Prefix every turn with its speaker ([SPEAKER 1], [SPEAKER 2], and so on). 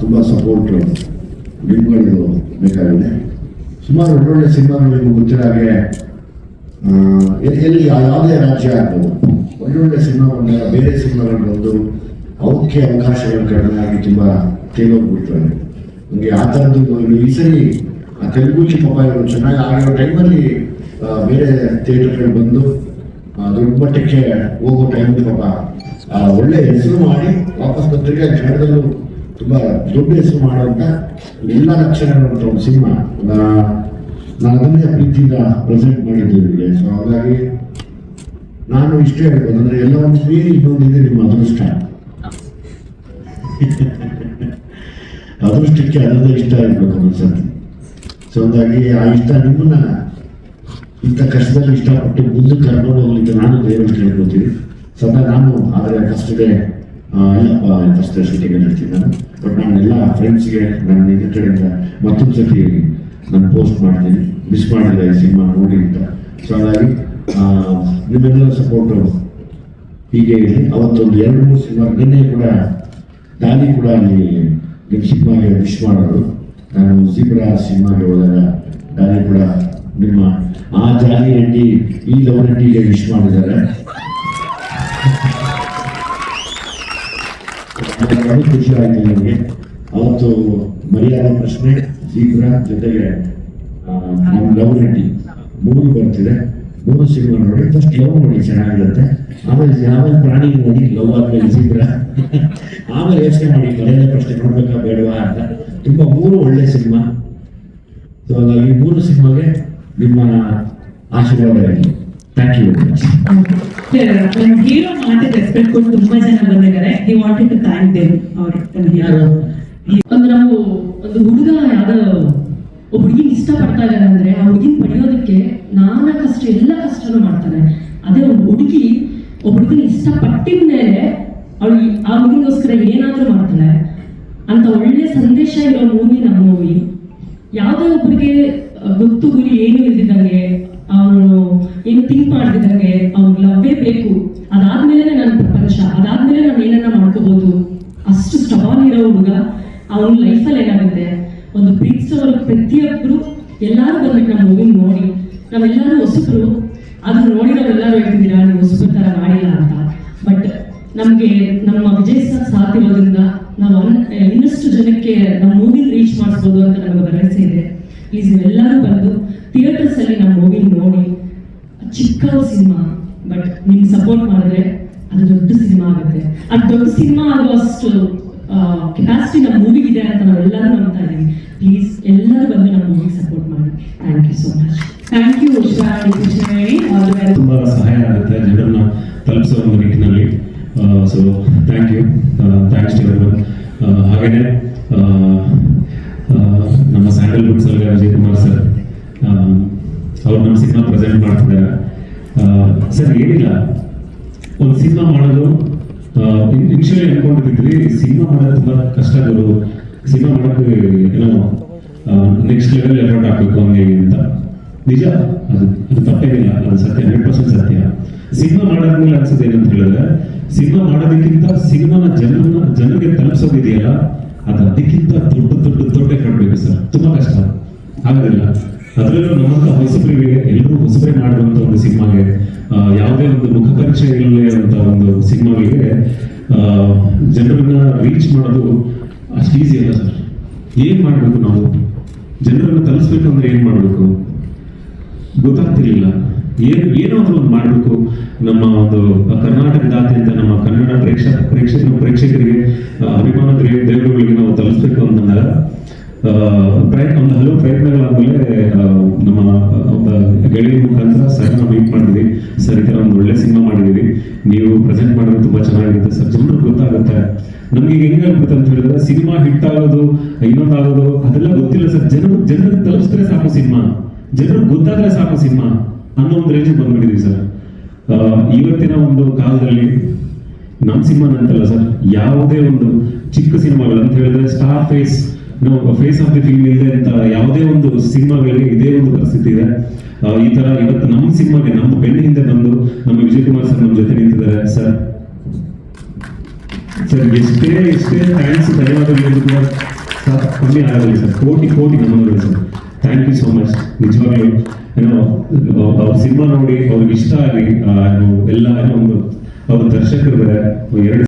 [SPEAKER 1] ತುಂಬ ಸಪೋರ್ಟ್ ನಿಮ್ಗಳಿದು ಬೇಕಾಗಿದೆ. ಸುಮಾರು ಒಳ್ಳೊಳ್ಳೆ ಸಿನಿಮಾಗಳು ನಿಮ್ಗೆ ಗೊತ್ತಿರೋ ಎಲ್ಲಿ ಯಾವುದೇ ರಾಜ್ಯ ಆಗ್ಬೋದು, ಒಳ್ಳೊಳ್ಳೆ ಸಿನಿಮಾ ಬಂದಾಗ ಬೇರೆ ಸಿನಿಮಾಗಳು ಬಂದು ಅವಕ್ಕೆ ಅವಕಾಶಗಳು ಕಡಿಮೆ ಆಗಿ ತುಂಬ ತೇಗೋಗ್ಬಿಡ್ತವೆ ನನಗೆ ಆ ಥರದ್ದು ಈ ಸರಿ ಆ ತೆಲುಗು ಚಿಕ್ಕಪ್ಪಾಯಿಗಳು ಚೆನ್ನಾಗಿ, ಆಗಿರೋ ಟೈಮಲ್ಲಿ ಬೇರೆ ಥಿಯೇಟರ್ಗಳು ಬಂದು ದೊಡ್ಡ ಮಟ್ಟಕ್ಕೆ ಹೋಗೋ ಟೈಮ್ ಪಾಪ ಒಳ್ಳೆ ಹೆಸರು ಮಾಡಿ ವಾಪಸ್ ಬರ್ತಿಗೆ ಜನರಲ್ಲೂ ತುಂಬ ದೊಡ್ಡ ಹೆಸರು ಮಾಡುವಂಥ ಎಲ್ಲ ಲಕ್ಷಣಗಳಿರುವಂಥ ಒಂದು ಸಿನಿಮಾ ನಾನು ಅದನ್ನೇ ಪ್ರೀತಿಯಿಂದ ಪ್ರೆಸೆಂಟ್ ಮಾಡಿದ್ದೀವಿ ಸೊ ಹಾಗಾಗಿ ನಾನು ಇಷ್ಟೇ ಹೇಳ್ಬೋದು. ಅಂದ್ರೆ ಎಲ್ಲ ಒಂದು ಸೇರಿ ಇನ್ನೊಂದಿದೆ, ನಿಮ್ಮ ಅದೃಷ್ಟ. ಅದೃಷ್ಟಕ್ಕೆ ಅದರದೇ ಇಷ್ಟ ಇರ್ಬೇಕು ಒಂದ್ಸತಿ ಸೊ ಹಾಗಾಗಿ ಆ ಇಷ್ಟ ನಿಮ್ಮನ್ನ ಇಂಥ ಕಷ್ಟದಲ್ಲಿ ಇಷ್ಟಪಟ್ಟು ಮುಂದಕ್ಕೆ ಕರ್ಕೊಂಡು ಹೋಗ್ಲಿಕ್ಕೆ ನಾನು ದೇವರು ಕೇಳ್ಕೊತೀನಿ ಸದಾ ನಾನು, ಆದರೆ ಕಷ್ಟಕ್ಕೆ ಫಸ್ಟ್ ಶೂಟಿಂಗ್ ನಾನು. ಬಟ್ ನಾನು ಎಲ್ಲ ಫ್ರೆಂಡ್ಸ್ಗೆ ನನ್ನ ಕಡೆಯಿಂದ ಮತ್ತೊಂದು ಸತಿ ನಾನು ಪೋಸ್ಟ್ ಮಾಡ್ತೀನಿ. ಮಿಸ್ ಮಾಡಿಲ್ಲ ಈ ಸಿನಿಮಾ ನೋಡಿ ಅಂತ. ಸೊ ಹಾಗಾಗಿ ನಿಮ್ಮೆಲ್ಲ ಸಪೋರ್ಟು ಹೀಗೆ ಇರಲಿ. ಅವತ್ತೊಂದು ಎರಡು ಮೂರು ಸಿನಿಮಾ ನಿನ್ನೆ ಕೂಡ ದಾನಿ ಕೂಡ ಅಲ್ಲಿ ನಿಮ್ಮ ಸಿನಿಮಾಗೆ ವಿಶ್ ಮಾಡೋರು. ನಾನು ಜಿಬ್ರಾ ಸಿನಿಮಾಗೆ ಹೋದಾಗ ದಾನಿ ಕೂಡ ನಿಮ್ಮ ಆ ಜಾಲಿ ರೆಡ್ಡಿ ಈ ಲವ್ ರೆಡ್ಡಿಗೆ ವಿಶ್ ಮಾಡಿದ್ದಾರೆ. ಅದು ಖುಷಿ ಆಯ್ತು ನನಗೆ ಅವತ್ತು ಮರ್ಯಾದೆ ಪ್ರಶ್ನೆ ಶೀಘ್ರ ಜೊತೆಗೆ ಆ, ನಮ್ಮ ಲವ್ ರೆಡ್ಡಿ ಮೂರು ಬರ್ತಿದೆ. ಮೂರು ಸಿನಿಮಾ ನೋಡಿ ಫಸ್ಟ್ ಲವ್ ನೋಡಿ ಚೆನ್ನಾಗಿರುತ್ತೆ. ಆಮೇಲೆ ಆಮೇಲೆ ಪ್ರಾಣಿ ನೋಡಿ ಲವ್ ಆದ್ಮೇಲೆ ಶೀಘ್ರ ಆಮೇಲೆ ಯೋಚನೆ ಮಾಡಿ ಮರ್ಯಾದೆ ಪ್ರಶ್ನೆ ನೋಡ್ಬೇಕಾ ಬೇಡವಾ ಅಂತ. ತುಂಬಾ ಮೂರು ಒಳ್ಳೆ ಸಿನಿಮಾ. ಸೊ ಹಾಗಾಗಿ ಮೂರು ಸಿನಿಮಾಗೆ ನಿಮ್ಮ ಆಶೀರ್ವಾದ ಇರಲಿ thank you very much
[SPEAKER 2] hero ಮಾತಿಗೆ ರೆಸ್ಪೆಕ್ಟ್ ಕೊಟ್ಟು ತುಂಬಾ ಜನ ಬಂದಿದ್ದಾರೆ he wanted to thank them ಅವ್ರ
[SPEAKER 1] ಯಾರು?
[SPEAKER 2] ಒಂದು ನಾವು ಒಂದು ಹುಡುಗ ಯಾವ್ದೋ ಒಬ್ಬ ಹುಡುಗಿ ಇಷ್ಟಪಡ್ತಾ ಇದ್ದಾನೆ ಅಂದ್ರೆ ಆ ಹುಡುಗಿನ ಪಡೆಯೋದಕ್ಕೆ ನಾನಾ ಕಷ್ಟ ಎಲ್ಲ ಕಷ್ಟನೂ ಮಾಡ್ತಾನೆ. ಅದೇ ಒಂದು ಹುಡುಗಿ ಒಬ್ಬ ಹುಡುಗನ ಇಷ್ಟಪಟ್ಟಿದ ಮೇಲೆ ಅವಳು ಆ ಹುಡುಗಿಗೋಸ್ಕರ ಏನಾದರೂ ಮಾಡ್ತಾಳೆ. ಅಂತ ಒಳ್ಳೆ ಸಂದೇಶ ಇರೋ ಮೂವಿ ನಮ್ಮ ಮೂವಿ ಯಾವುದೇ ಒಬ್ಬರಿಗೆ ಗೊತ್ತು ಗುರಿ ಏನು ಇಲ್ದಿದ್ದಂಗೆ ಅವನು ಏನು ಥಿಂಕ್ ಮಾಡ್ತಿದ್ದಂಗೆ ಅವ್ನಿಗೆ ಲವ್ವೇ ಬೇಕು. ಅದಾದ್ಮೇಲೆ ನನ್ನ ಪ್ರಪಂಚ, ಅದಾದ್ಮೇಲೆ ನಾನು ಏನನ್ನ ಮಾಡ್ಕೋಬಹುದು ಅಷ್ಟು ಸ್ಟಬಾನ್ ಇರೋ ಹುಡುಗ ಅವನ ಲೈಫಲ್ಲಿ ಏನಾಗುತ್ತೆ? ಒಂದು ಪ್ರೀತಿಸೋರು ಪ್ರತಿಯೊಬ್ಬರು ಎಲ್ಲರೂ ಬಂದ್ಬಿಟ್ಟು ನಮ್ಮ ಮೂವಿ ನೋಡಿ, ನಾವೆಲ್ಲರೂ ಹೊಸಬ್ರು. ಅದು ನೋಡಿರೋರೆಲ್ಲರೂ ಹೇಳ್ತಿದ್ದೀರಾ, ನೀವು ಹೊಸಬ್ರ ಥರ ಮಾಡಿಲ್ಲ ಅಂತ. ಬಟ್ ನಮಗೆ ನಮ್ಮ ವಿಜಯ್ ಸರ್ ಸಾಥ್ ಇರೋದ್ರಿಂದ ನಾವು ಇನ್ನಷ್ಟು ಜನಕ್ಕೆ ನಮ್ಮ ಮೂವಿ ರೀಚ್ ಮಾಡಿಸ್ಬೋದು ಅಂತ ನಮಗೆ ಭರವಸೆ ಇದೆ. ಪ್ಲೀಸ್ ನೀವೆಲ್ಲರೂ ಬಂದು ಥಿಯೇಟರ್ಸಲ್ಲಿ ನಮ್ಮ ಮೂವಿ ನೋಡಿ. ಚಿಕ್ಕ ಸಿನಿಮಾ ಬಟ್ ನಿಮ್ಗೆ ಸಪೋರ್ಟ್ ಮಾಡಿದ್ರೆ ಅದು ದೊಡ್ಡ ಸಿನಿಮಾ ಆಗುತ್ತೆ. ಅದು ದೊಡ್ಡ ಸಿನಿಮಾ ಆಗುವಷ್ಟು ಕೆಪಾಸಿಟಿ ನಮ್ಮ ಮೂವಿಗಿದೆ ಅಂತ ನಾವೆಲ್ಲರೂ ನಂಬ್ತಾ ಇದೀವಿ ಪ್ಲೀಸ್ ಎಲ್ಲರೂ ಬಂದು ನಮ್ಮ ಮೂವಿಗೆ ಸಪೋರ್ಟ್ ಮಾಡಿ. Thank you so much thank you Usha
[SPEAKER 3] ತುಂಬಾ ಸಹಾಯ ಆಗುತ್ತೆ ಜನರನ್ನ ತಲುಪಿಸೋ ಒಂದು ನಿಟ್ಟಿನಲ್ಲಿ. So thank you thanks to everyone ಹಾಗೆಯೇ ನಮ್ಮ ಸ್ಯಾಂಡಲ್ವುಡ್ ಸರ್ ವಿಜಯ್ ಕುಮಾರ್ ಸರ್ ಅವ್ರು ನಮ್ಮ ಸಿನಿಮಾ ಪ್ರೆಸೆಂಟ್ ಮಾಡ್ತಿದ್ದಾರೆ. ಸರ್, ಏನಿಲ್ಲ. ಒಂದು ಸಿನಿಮಾ ಮಾಡೋದು ಇನಿಷಿಯಲಿ ಅನ್ಕೊಂಡಿದ್ವಿ ಸಿನಿಮಾ ಮಾಡೋದು ತುಂಬಾ ಕಷ್ಟ ಗುರು ಸಿನಿಮಾ ಮಾಡೋದು ಏನೋ ನೆಕ್ಸ್ಟ್ ಲೆವೆಲ್ ಎಫರ್ಟ್ ಹಾಕ್ಬೇಕು ಹಂಗೆ ಅಂತ. ನಿಜ, ಅದು ಅದು ತಪ್ಪೇನಿಲ್ಲ. ಅದು ಸತ್ಯ ಹಂಡ್ರೆಡ್ ಪರ್ಸೆಂಟ್ ಸತ್ಯ. ಸಿನಿಮಾ ಮಾಡಾದ್ಮೇಲೆ ಅನ್ಸುತ್ತೆ ಏನಂತ ಹೇಳಿದ್ರೆ, ಸಿನಿಮಾ ಮಾಡೋದಕ್ಕಿಂತ ಸಿನಿಮಾನ ಜನರನ್ನ ಜನರಿಗೆ ತಲುಪಿಸೋದಿದೆಯಲ್ಲ ಅದು ಅದಕ್ಕಿಂತ ದೊಡ್ಡ ದೊಡ್ಡ ದೊಡ್ಡ ಕಟ್ಟಬೇಕು ಸರ್. ತುಂಬಾ ಕಷ್ಟ. ಆಗೋದಿಲ್ಲ ಅದರಲ್ಲೂ ನಮ್ಮಂತ ಹೊಸಬರಿಗೆ ಎಲ್ಲರೂ ಹೊಸಬೇ ಮಾಡುವಂತ ಒಂದು ಸಿನಿಮಾಗೆ ಯಾವುದೇ ಒಂದು ಮುಖ ಪರಿಚಯ ಇಲ್ಲದೆ ಅಂತ ಒಂದು ಸಿನಿಮಾಗಳಿಗೆ ಜನರನ್ನ ರೀಚ್ ಮಾಡೋದು ಅಷ್ಟು ಈಸಿ ಅಲ್ಲ ಸರ್. ಏನ್ ಮಾಡಬೇಕು ನಾವು? ಜನರನ್ನ ತಲುಪಿಸ್ಬೇಕು ಅಂದ್ರೆ ಏನ್ ಮಾಡಬೇಕು? ಗೊತ್ತಾಗ್ತಿರ್ಲಿಲ್ಲ. ಏನು ಏನಾದ್ರೂ ಒಂದು ಮಾಡಬೇಕು. ನಮ್ಮ ಒಂದು ಕರ್ನಾಟಕದಾದ್ಯಂತ ನಮ್ಮ ಕನ್ನಡ ಪ್ರೇಕ್ಷಕ ಪ್ರೇಕ್ಷಕ, ಪ್ರೇಕ್ಷಕರಿಗೆ ಅಭಿಮಾನ ಅಭಿಮಾನ ದೇ- ದೇವರುಗಳಿಗೆ ನಾವು ತಲುಪಿಸ್ಬೇಕು ಅಂತಂದಾಗ ಆ, ಪ್ರಯತ್ನ ಒಂದು ಹಲವು ಪ್ರಯತ್ನಗಳಾದ್ಮೇಲೆ ನಮ್ಮ ಒಬ್ಬ ಗೆಳೆಯ ಮುಖಾಂತರ ಸರ್ ನಾವು ಮೀಟ್ ಮಾಡಿದ್ವಿ. ಸರ್ ಈ ಥರ ಒಂದು ಒಳ್ಳೆ ಸಿನಿಮಾ ಮಾಡಿದೀವಿ ನೀವು ಪ್ರೆಸೆಂಟ್ ಮಾಡೋದು ತುಂಬಾ ಚೆನ್ನಾಗಿರುತ್ತೆ ಸರ್. ಜನರು ಗೊತ್ತಾಗುತ್ತೆ. ನಮಗೆ ಹೆಂಗ್ ಅಂತ ಹೇಳಿದ್ರೆ, ಸಿನಿಮಾ ಹಿಟ್ ಆಗೋದು ಇನ್ನೊಂದಾಗೋದು ಅದೆಲ್ಲ ಗೊತ್ತಿಲ್ಲ ಸರ್. ಜನರು, ಜನರಿಗೆ ತಲುಪಿಸಿದ್ರೆ ಸಾಕು ಸಿನಿಮಾ. ಜನರಿಗೆ ಗೊತ್ತಾದ್ರೆ ಸಾಕು ಸಿನಿಮಾ ಅನ್ನೋ ಒಂದು ರೇಂಜಿಗೆ ಬಂದ್ಬಿಟ್ಟಿದೀವಿ ಸರ್. ಇವತ್ತಿನ ಒಂದು ಕಾಲದಲ್ಲಿ ನಮ್ಮ ಸಿನಿಮಾ ಅಂತಲ್ಲ ಸರ್, ಯಾವುದೇ ಒಂದು ಚಿಕ್ಕ ಸಿನಿಮಾಗಳು ಅಂತ ಹೇಳಿದ್ರೆ star face face of the film ಇಲ್ಲದೆ ಅಂತ ಯಾವುದೇ ಒಂದು ಸಿನಿಮಾಗಳಿಗೆ ಇದೇ ಒಂದು ಪರಿಸ್ಥಿತಿ ಇದೆ. ಈ ತರ ಇವತ್ತು ನಮ್ಮ ಸಿನಿಮಾಗೆ ನಮ್ಮ ಬೆನ್ನ ಹಿಂದೆ ಬಂದು ನಮ್ಮ ವಿಜಯ್ ಕುಮಾರ್ ಸರ್ ನಮ್ಮ ಜೊತೆ ನಿಂತಿದ್ದಾರೆ. ಸರ್ ಸರ್ ಎಷ್ಟೇ ಎಷ್ಟೇ ಥ್ಯಾಂಕ್ಸ್ ಧನ್ಯವಾದಗಳು ಕಮ್ಮಿ ಆಗಲಿ ಸರ್. ಕೋಟಿ ಕೋಟಿ ನಮನಗಳು sir. Thank you so much ನಿಜವಾಗ್ಲೂ ಏನೋ ಅವ್ರ ಸಿನಿಮಾ ನೋಡಿ ಅವ್ರಿಗೆ ಇಷ್ಟ ಆಗಿ ಆ, ಎಲ್ಲ ಏನೋ ಒಂದು ಅವ್ರ ದರ್ಶಕರು ಬೇರೆ ಎರಡು